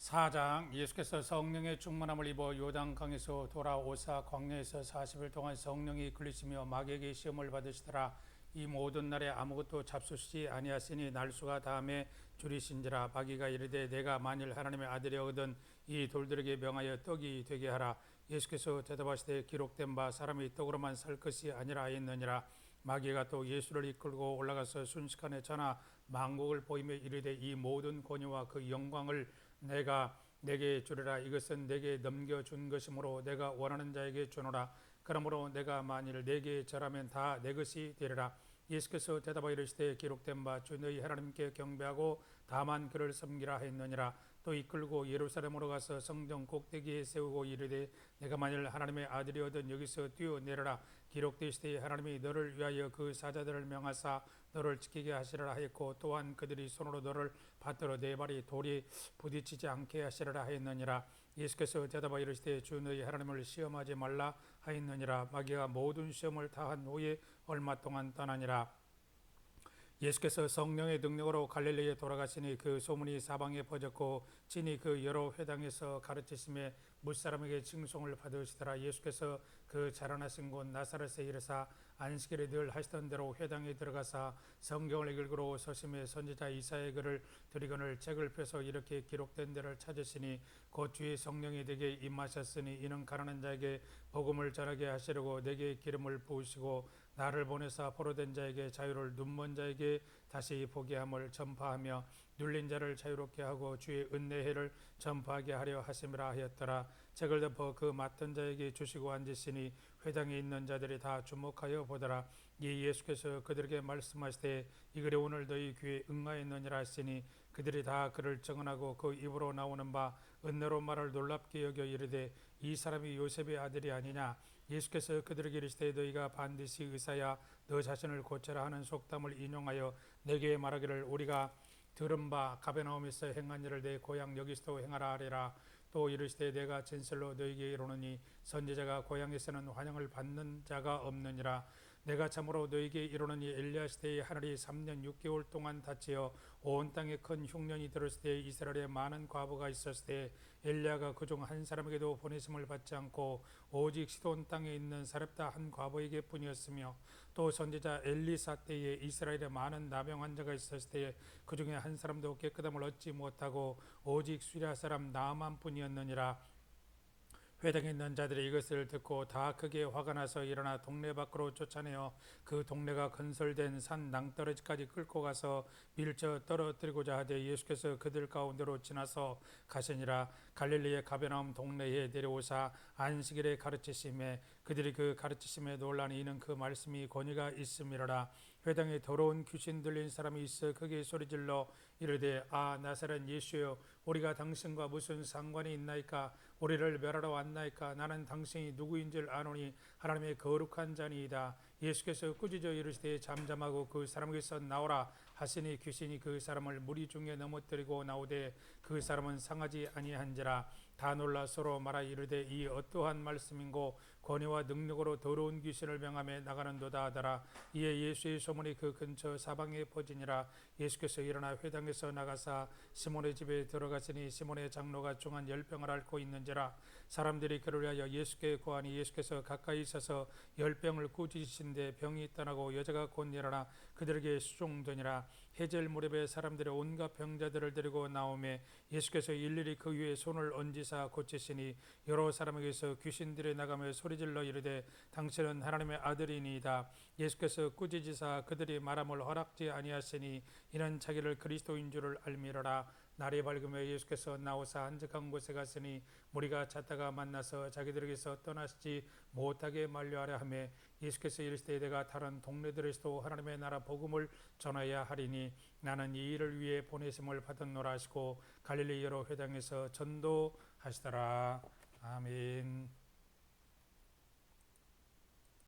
4장 예수께서 성령의 충만함을 입어 요단강에서 돌아오사 광야에서 40일 동안 성령이 이끌리시며 마귀에게 시험을 받으시더라. 이 모든 날에 아무것도 잡수시지 아니하시니 날수가 다음에 줄이신지라. 마귀가 이르되 내가 만일 하나님의 아들이거든 이 돌들에게 명하여 떡이 되게 하라. 예수께서 대답하시되 기록된 바 사람이 떡으로만 살 것이 아니라 하였느니라. 마귀가 또 예수를 이끌고 올라가서 순식간에 전하 망국을 보이며 이르되 이 모든 권위와 그 영광을 내가 내게 주리라. 이것은 내게 넘겨 준 것이므로 내가 원하는 자에게 주노라. 그러므로 내가 만일 내게 절하면 다 내 것이 되리라 예수께서 대답하여 이르시되 기록된 바 주 너희 하나님께 경배하고 다만 그를 섬기라 했느니라. 또 이끌고 예루살렘으로 가서 성전 꼭대기에 세우고 이르되 내가 만일 하나님의 아들이거든 여기서 뛰어내려라. 기록되시되 하나님이 너를 위하여 그 사자들을 명하사 너를 지키게 하시리라 하였고 또한 그들이 손으로 너를 받들어 네 발이 돌이 부딪히지 않게 하시리라 하였느니라. 예수께서 대답하여 이르시되 주 너희 하나님을 시험하지 말라 하였느니라. 마귀가 모든 시험을 다한 후에 얼마 동안 떠나니라. 예수께서 성령의 능력으로 갈릴리에 돌아가시니 그 소문이 사방에 퍼졌고 진이 그 여러 회당에서 가르치심에 무사람에게 칭송을 받으시더라. 예수께서 그 자라나신 곳 나사렛에 이르사 안식일에 늘 하시던 대로 회당에 들어가사 성경을 읽으러 서심에 선지자 이사의 글을 드리거늘 책을 펴서 이렇게 기록된 데를 찾으시니 곧 주의 성령이 내게 임하셨으니 이는 가난한 자에게 복음을 전하게 하시려고 내게 기름을 부으시고 나를 보내사 포로된 자에게 자유를 눈먼 자에게 다시 보게 함을 전파하며 눌린 자를 자유롭게 하고 주의 은혜회를 전파하게 하려 하심이라 하였더라. 책을 덮어 그 맡은 자에게 주시고 앉으시니 회당에 있는 자들이 다 주목하여 보더라. 이 예수께서 그들에게 말씀하시되 이 글에 오늘 너희 귀에 응하였느니라 하시니 그들이 다 그를 정언하고 그 입으로 나오는 바 은혜로 말을 놀랍게 여겨 이르되 이 사람이 요셉의 아들이 아니냐 예수께서 그들에게 이르시되 너희가 반드시 의사야 너 자신을 고쳐라 하는 속담을 인용하여 내게 말하기를 우리가 들은 바 가베나움에서 행한 일을 내 고향 여기서도 행하라 하리라. 또 이르시되 내가 진실로 너희에게 이르노니 선지자가 고향에서는 환영을 받는 자가 없느니라 내가 참으로 너희에게 이르노니 엘리야 시대에 하늘이 3년 6개월 동안 닫히어 온 땅에 큰 흉년이 들었을 때 이스라엘에 많은 과부가 있었을 때 엘리야가 그중 한 사람에게도 보내심을 받지 않고 오직 시돈 땅에 있는 사렙다 한 과부에게 뿐이었으며 또 선지자 엘리사 때에 이스라엘에 많은 나병 환자가 있었을 때에 그 중에 한 사람도 깨끗함을 얻지 못하고 오직 수리아 사람 나만 뿐이었느니라 회당에 있는 자들이 이것을 듣고 다 크게 화가 나서 일어나 동네 밖으로 쫓아내어 그 동네가 건설된 산 낭떠러지까지 끌고 가서 밀쳐 떨어뜨리고자 하되 예수께서 그들 가운데로 지나서 가시니라. 갈릴리의 가베나움 동네에 내려오사 안식일에 가르치심에 그들이 그 가르치심에 놀라니 이는 그 말씀이 권위가 있음이로라. 회당에 더러운 귀신 들린 사람이 있어 크게 소리질러 이르되 아 나사렛 예수여 우리가 당신과 무슨 상관이 있나이까? 우리를 멸하러 왔나이까? 나는 당신이 누구인 줄 아노니 하나님의 거룩한 자니이다. 예수께서 꾸짖어 이르시되 잠잠하고 그 사람에게서 나오라. 하시니 귀신이 그 사람을 무리 중에 넘어뜨리고 나오되 그 사람은 상하지 아니한지라 다 놀라 서로 말하 이르되 이 어떠한 말씀인고 권위와 능력으로 더러운 귀신을 명함에 나가는도다 하더라. 이에 예수의 소문이 그 근처 사방에 퍼지니라. 예수께서 일어나 회당에서 나가사 시몬의 집에 들어가시니 시몬의 장로가 중한 열병을 앓고 있는지라. 사람들이 그를 위하여 예수께 고하니 예수께서 가까이 있어서 열병을 꾸짖으신데 병이 떠나고 여자가 곧 일어나 그들에게 수종되니라. 해질 무렵에 사람들의 온갖 병자들을 데리고 나오매 예수께서 일일이 그 위에 손을 얹으 사 고치시니 여러 사람에게서 귀신들이 나가며 소리질러 이르되 당신은 하나님의 아들이니이다. 예수께서 꾸짖으사 그들이 말함을 허락지 아니하시니 이는 자기를 그리스도인 줄을 알미러라. 날이 밝으며 예수께서 나오사 한적한 곳에 갔으니 무리가 찾다가 만나서 자기들에게서 떠나시지 못하게 만류하려 하며 예수께서 이르시되 내가 다른 동네들에서도 하나님의 나라 복음을 전하야 하리니 나는 이 일을 위해 보내심을 받았노라 하시고 갈릴리 여러 회당에서 전도 하시더라 아멘.